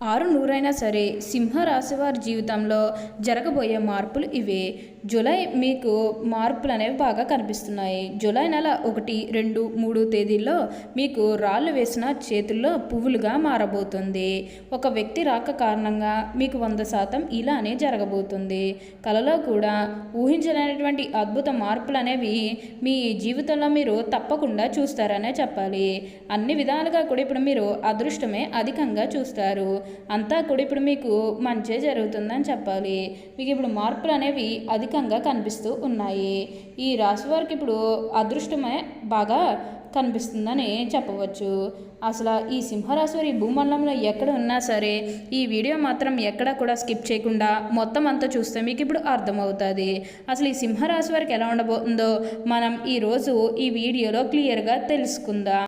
ఆరు నూరైనా సరే సింహరాశివారి జీవితంలో జరగబోయే మార్పులు ఇవే. జూలై మీకు మార్పులు అనేవి బాగా కనిపిస్తున్నాయి. జూలై నెల ఒకటి రెండు మూడు తేదీల్లో మీకు రాళ్ళు వేసిన చేతుల్లో పువ్వులుగా మారబోతుంది. ఒక వ్యక్తి రాక కారణంగా మీకు వంద శాతం ఇలానే జరగబోతుంది. కలలో కూడా ఊహించలేనటువంటి అద్భుత మార్పులు అనేవి మీ జీవితంలో మీరు తప్పకుండా చూస్తారనే చెప్పాలి. అన్ని విధాలుగా కూడా ఇప్పుడు మీరు అదృష్టమే అధికంగా చూస్తారు. అంతా కూడా ఇప్పుడు మీకు మంచే జరుగుతుందని చెప్పాలి. మీకు ఇప్పుడు మార్పులు అనేవి అధికంగా కనిపిస్తూ ఉన్నాయి. ఈ రాశి వారికి ఇప్పుడు అదృష్టమే బాగా కనిపిస్తుందని చెప్పవచ్చు. అసలు ఈ సింహరాశివారి భూమండలంలో ఎక్కడ ఉన్నా సరే ఈ వీడియో మాత్రం ఎక్కడ కూడా స్కిప్ చేయకుండా మొత్తం అంతా చూస్తే మీకు ఇప్పుడు అర్థమవుతుంది. అసలు ఈ సింహరాశి వారికి ఎలా ఉండబోతుందో మనం ఈరోజు ఈ వీడియోలో క్లియర్గా తెలుసుకుందాం.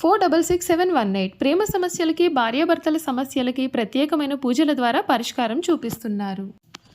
four double six seven one eight. ప్రేమ సమస్యలకి భార్యాభర్తల సమస్యలకి ప్రత్యేకమైన పూజల ద్వారా పరిష్కారం చూపిస్తున్నారు.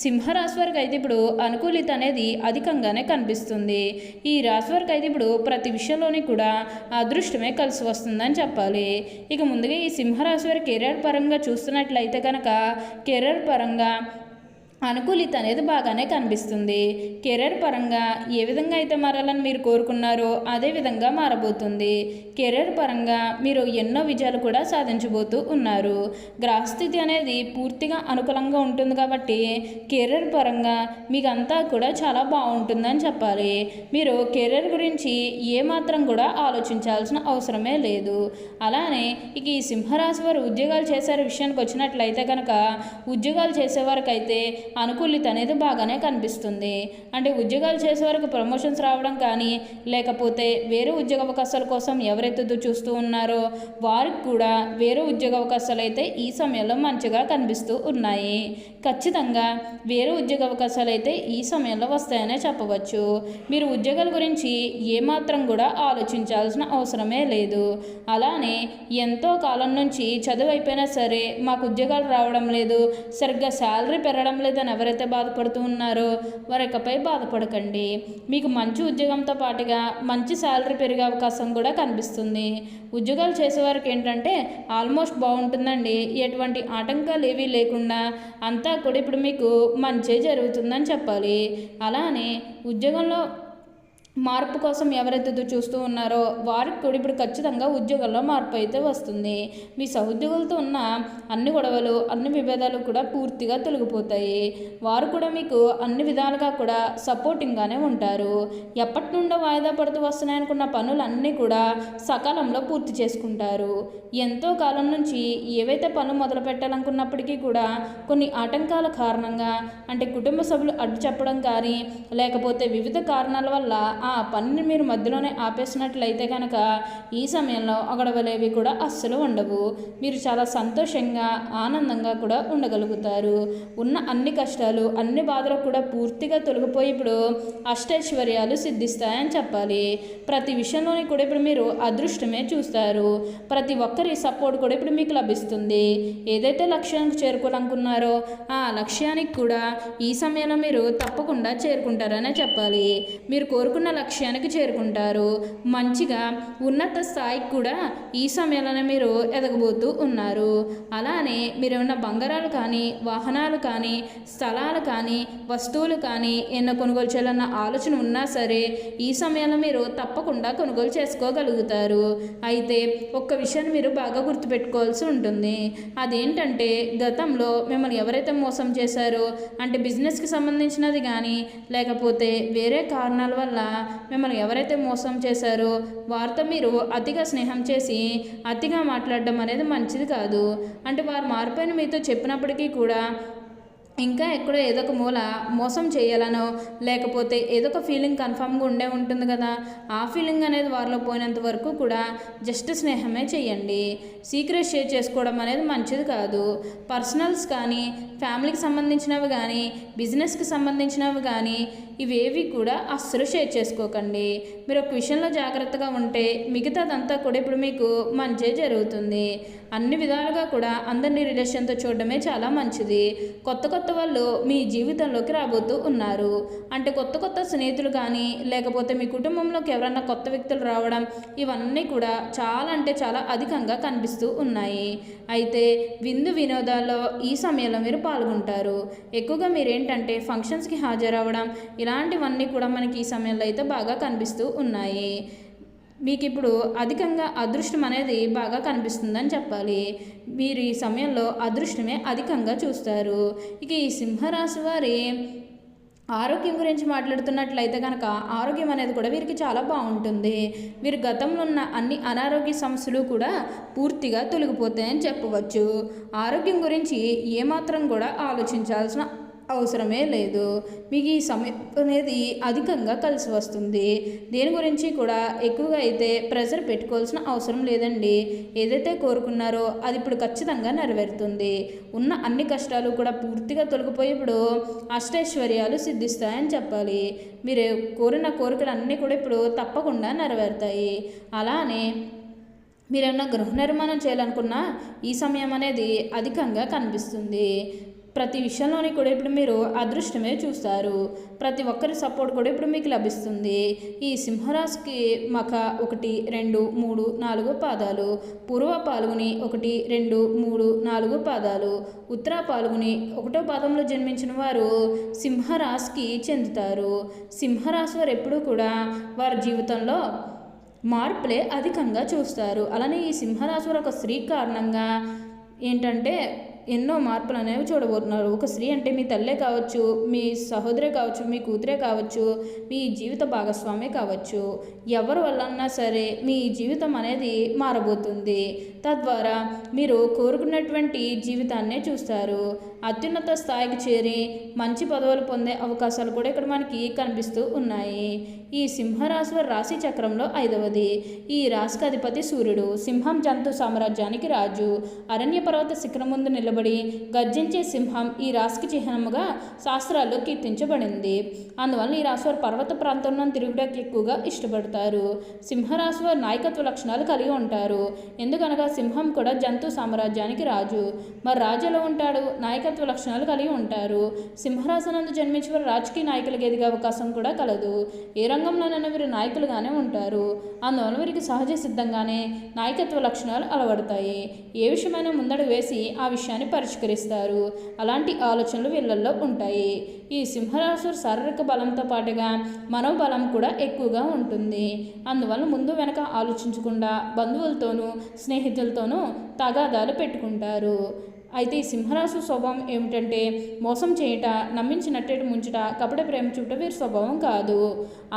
సింహరాశి వారికి అయితే ఇప్పుడు అనుకూలిత అనేది అధికంగానే కనిపిస్తుంది. ఈ రాశి వారికి అయితే ఇప్పుడు ప్రతి విషయంలోని కూడా అదృష్టమే కలిసి వస్తుందని చెప్పాలి. ఇక ముందుగా ఈ సింహరాశి వారి కెరీర్ పరంగా చూస్తున్నట్లయితే కనుక కెరీర్ పరంగా అనుకూలిత అనేది బాగానే కనిపిస్తుంది. కెరీర్ పరంగా ఏ విధంగా అయితే మారాలని మీరు కోరుకున్నారో అదే విధంగా మారబోతుంది. కెరీర్ పరంగా మీరు ఎన్నో విజయాలు కూడా సాధించబోతూ ఉన్నారు. గ్రహస్థితి అనేది పూర్తిగా అనుకూలంగా ఉంటుంది కాబట్టి కెరీర్ పరంగా మీకు అంతా కూడా చాలా బాగుంటుందని చెప్పాలి. మీరు కెరీర్ గురించి ఏమాత్రం కూడా ఆలోచించాల్సిన అవసరమే లేదు. అలానే ఇక ఈ సింహరాశి వారు ఉద్యోగాలు చేసే విషయానికి వచ్చినట్లయితే కనుక ఉద్యోగాలు చేసేవారికైతే అనుకూలిత అనేది బాగానే కనిపిస్తుంది. అంటే ఉద్యోగాలు చేసే వరకు ప్రమోషన్స్ రావడం కానీ లేకపోతే వేరే ఉద్యోగ అవకాశాల కోసం ఎవరైతే చూస్తూ ఉన్నారో వారికి కూడా వేరే ఉద్యోగ అవకాశాలు అయితే ఈ సమయంలో మంచిగా కనిపిస్తూ ఉన్నాయి. ఖచ్చితంగా వేరే ఉద్యోగ అవకాశాలు అయితే ఈ సమయంలో వస్తాయనే చెప్పవచ్చు. మీరు ఉద్యోగాల గురించి ఏమాత్రం కూడా ఆలోచించాల్సిన అవసరమే లేదు. అలానే ఎంతో కాలం నుంచి చదువు అయిపోయినా సరే మాకు ఉద్యోగాలు రావడం లేదు సరిగ్గా శాలరీ పెరగడం లేదు లేదని ఎవరైతే బాధపడుతూ ఉన్నారో వారు ఇకపై బాధపడకండి. మీకు మంచి ఉద్యోగంతో పాటుగా మంచి శాలరీ పెరిగే అవకాశం కూడా కనిపిస్తుంది. ఉద్యోగాలు చేసేవారికి ఏంటంటే ఆల్మోస్ట్ బాగుంటుందండి. ఎటువంటి ఆటంకాలు ఏవీ లేకుండా అంతా కూడా ఇప్పుడు మీకు మంచి జరుగుతుందని చెప్పాలి. అలానే ఉద్యోగంలో మార్పు కోసం ఎవరైతే చూస్తూ ఉన్నారో వారికి కూడా ఇప్పుడు ఖచ్చితంగా ఉద్యోగంలో మార్పు అయితే వస్తుంది. మీ సహోద్యోగులతో ఉన్న అన్ని గొడవలు అన్ని విభేదాలు కూడా పూర్తిగా తొలగిపోతాయి. వారు కూడా మీకు అన్ని విధాలుగా కూడా సపోర్టింగ్గానే ఉంటారు. ఎప్పటి నుండో వాయిదా పడుతూ వస్తున్నాయనుకున్న పనులన్నీ కూడా సకాలంలో పూర్తి చేసుకుంటారు. ఎంతో కాలం నుంచి ఏవైతే పనులు మొదలు పెట్టాలనుకున్నప్పటికీ కూడా కొన్ని ఆటంకాల కారణంగా అంటే కుటుంబ సభ్యులు అడ్డు చెప్పడం కానీ లేకపోతే వివిధ కారణాల వల్ల ఆ పనిని మీరు మధ్యలోనే ఆపేసినట్లయితే కనుక ఈ సమయంలో అగడవలేవి కూడా అస్సలు ఉండవు. మీరు చాలా సంతోషంగా ఆనందంగా కూడా ఉండగలుగుతారు. ఉన్న అన్ని కష్టాలు అన్ని బాధలు కూడా పూర్తిగా తొలగిపోయి ఇప్పుడు అష్టైశ్వర్యాలు సిద్ధిస్తాయని చెప్పాలి. ప్రతి విషయంలోని కూడా ఇప్పుడు మీరు అదృష్టమే చూస్తారు. ప్రతి ఒక్కరి సపోర్ట్ కూడా ఇప్పుడు మీకు లభిస్తుంది. ఏదైతే లక్ష్యానికి చేరుకోవాలనుకున్నారో ఆ లక్ష్యానికి కూడా ఈ సమయంలో మీరు తప్పకుండా చేరుకుంటారనే చెప్పాలి. మీరు కోరుకున్న లక్ష్యానికి చేరుకుంటారు. మంచిగా ఉన్నత స్థాయికి కూడా ఈ సమయంలోనే మీరు ఎదగబోతూ ఉన్నారు. అలానే మీరు ఉన్న బంగారాలు కానీ వాహనాలు కానీ స్థలాలు కానీ వస్తువులు కానీ ఎన్నో కొనుగోలు చేయాలన్న ఆలోచన ఉన్నా సరే ఈ సమయంలో మీరు తప్పకుండా కొనుగోలు చేసుకోగలుగుతారు. అయితే ఒక్క విషయాన్ని మీరు బాగా గుర్తుపెట్టుకోవాల్సి ఉంటుంది. అదేంటంటే గతంలో మిమ్మల్ని ఎవరైతే మోసం చేశారో అంటే బిజినెస్కి సంబంధించినది కానీ లేకపోతే వేరే కారణాల వల్ల మిమ్మల్ని ఎవరైతే మోసం చేశారో వారితో మీరు అతిగా స్నేహం చేసి అతిగా మాట్లాడడం అనేది మంచిది కాదు. అంటే వారు మారిపోయిన మీతో చెప్పినప్పటికీ కూడా ఇంకా ఎక్కడో ఏదో ఒక మూల మోసం చేయాలనో లేకపోతే ఏదో ఒక ఫీలింగ్ కన్ఫామ్గా ఉండే ఉంటుంది కదా ఆ ఫీలింగ్ అనేది వారిలో పోయినంత వరకు కూడా జస్ట్ స్నేహమే చేయండి. సీక్రెట్ షేర్ చేసుకోవడం అనేది మంచిది కాదు. పర్సనల్స్ కానీ ఫ్యామిలీకి సంబంధించినవి కానీ బిజినెస్కి సంబంధించినవి కానీ ఇవేవి కూడా అస్సలు షేర్ చేసుకోకండి. మీరు ఒక విషయంలో జాగ్రత్తగా ఉంటే మిగతాదంతా కూడా ఇప్పుడు మీకు మంచి జరుగుతుంది. అన్ని విధాలుగా కూడా అందరినీ రిలేషన్తో చూడడమే చాలా మంచిది. కొత్త కొత్త వాళ్ళు మీ జీవితంలోకి రాబోతూ ఉన్నారు. అంటే కొత్త కొత్త స్నేహితులు కానీ లేకపోతే మీ కుటుంబంలోకి ఎవరన్నా కొత్త వ్యక్తులు రావడం ఇవన్నీ కూడా చాలా అంటే చాలా అధికంగా కనిపిస్తూ ఉన్నాయి. అయితే విందు వినోదాల్లో ఈ సమయంలో మీరు పాల్గొంటారు. ఎక్కువగా మీరేంటంటే ఫంక్షన్స్కి హాజరవ్వడం ఇలాంటివన్నీ కూడా మనకి ఈ సమయంలో అయితే బాగా కనిపిస్తూ ఉన్నాయి. మీకు ఇప్పుడు అధికంగా అదృష్టం అనేది బాగా కనిపిస్తుందని చెప్పాలి. మీరు ఈ సమయంలో అదృష్టమే అధికంగా చూస్తారు. ఇక ఈ సింహరాశి వారి ఆరోగ్యం గురించి మాట్లాడుతున్నట్లయితే కనుక ఆరోగ్యం అనేది కూడా వీరికి చాలా బాగుంటుంది. వీరు గతంలో ఉన్న అన్ని అనారోగ్య సమస్యలు కూడా పూర్తిగా తొలగిపోతాయని చెప్పవచ్చు. ఆరోగ్యం గురించి ఏమాత్రం కూడా ఆలోచించాల్సిన అవసరమే లేదు. మీకు ఈ సమయం అనేది అధికంగా కలిసి వస్తుంది. దీని గురించి కూడా ఎక్కువగా అయితే ప్రెషర్ పెట్టుకోవాల్సిన అవసరం లేదండి. ఏదైతే కోరుకున్నారో అది ఇప్పుడు ఖచ్చితంగా నెరవేరుతుంది. ఉన్న అన్ని కష్టాలు కూడా పూర్తిగా తొలగిపోయి ఇప్పుడు అష్టైశ్వర్యాలు సిద్ధిస్తాయని చెప్పాలి. మీరు కోరిన కోరికలు అన్నీ కూడా ఇప్పుడు తప్పకుండా నెరవేరుతాయి. అలానే మీరేమన్నా గృహ నిర్మాణం చేయాలనుకున్నా ఈ సమయం అనేది అధికంగా కనిపిస్తుంది. ప్రతి విషయంలోని కూడా ఇప్పుడు మీరు అదృష్టమే చూస్తారు. ప్రతి ఒక్కరి సపోర్ట్ కూడా ఇప్పుడు మీకు లభిస్తుంది. ఈ సింహరాశికి మక ఒకటి రెండు మూడు నాలుగు పాదాలు పూర్వ పాల్గొని ఒకటి రెండు మూడు నాలుగు పాదాలు ఉత్తర పాల్గొని ఒకటో పాదంలో జన్మించిన వారు సింహరాశికి చెందుతారు. సింహరాశి వారు ఎప్పుడూ కూడా వారి జీవితంలో మార్పులే అధికంగా చూస్తారు. అలానే ఈ సింహరాశి వారు ఒక స్త్రీ కారణంగా ఏంటంటే ఎన్నో మార్పులు అనేవి చూడబోతున్నారు. ఒక స్త్రీ అంటే మీ తల్లే కావచ్చు మీ సహోదరే కావచ్చు మీ కూతురే కావచ్చు మీ జీవిత భాగస్వామి కావచ్చు. ఎవరి వల్లన్నా సరే మీ జీవితం అనేది మారబోతుంది. తద్వారా మీరు కోరుకున్నటువంటి జీవితాన్నే చూస్తారు. అత్యున్నత స్థాయికి చేరి మంచి పదవులు పొందే అవకాశాలు కూడా ఇక్కడ మనకి కనిపిస్తూ ఉన్నాయి. ఈ సింహరాశి రాశి చక్రంలో ఐదవది. ఈ రాశికి అధిపతి సూర్యుడు. సింహం జంతు సామ్రాజ్యానికి రాజు. అరణ్య పర్వత శిఖరం ముందు నిలబడి గర్జించే సింహం ఈ రాశికి చిహ్నముగా శాస్త్రాల్లో కీర్తించబడింది. అందువల్ల ఈ రాశివారు పర్వత ప్రాంతంలో తిరుగుటకు ఎక్కువగా ఇష్టపడతారు. సింహరాశి వారు నాయకత్వ లక్షణాలు కలిగి ఉంటారు. ఎందుకనగా సింహం కూడా జంతు సామ్రాజ్యానికి రాజు. మరి రాజు ఎలా ఉంటాడు నాయకత్వ లక్షణాలు కలిగి ఉంటారు. సింహరాశనందు జన్మించిన వారు రాజకీయ నాయకులకు ఎదిగే అవకాశం కూడా కలదు. ఏ రంగంలోనైనా వీరు నాయకులుగానే ఉంటారు. అందువల్ల వీరికి సహజ సిద్ధంగానే నాయకత్వ లక్షణాలు అలవడతాయి. ఏ విషయమైనా ముందడు వేసి ఆ విషయాన్ని పరిష్కరిస్తారు. అలాంటి ఆలోచనలు వీళ్ళల్లో ఉంటాయి. ఈ సింహరాశులు శారీరక బలంతో పాటుగా మనోబలం కూడా ఎక్కువగా ఉంటుంది. అందువల్ల ముందు వెనక ఆలోచించకుండా బంధువులతోనూ స్నేహితులతోనూ తగాదాలు పెట్టుకుంటారు. అయితే ఈ సింహరాశి స్వభావం ఏమిటంటే మోసం చేయుట నమ్మించినట్టేటి ముంచుట కపట ప్రేమ చూపుట వీరి స్వభావం కాదు.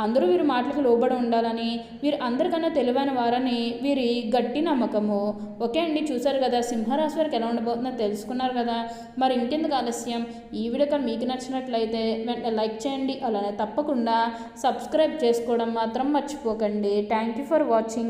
అందరూ వీరి మాటలకు లోబడి ఉండాలని వీరు అందరికన్నా తెలివైన వారని వీరి గట్టి నమ్మకము. ఓకే అండి చూశారు కదా సింహరాశి వారికి ఎలా ఉండబోతుందో తెలుసుకున్నారు కదా. మరి ఇంకెందుకు ఆలస్యం? ఈ వీడియో కానీ మీకు నచ్చినట్లయితే వెంటనే లైక్ చేయండి అలానే తప్పకుండా సబ్స్క్రైబ్ చేసుకోవడం మాత్రం మర్చిపోకండి. Thank you for watching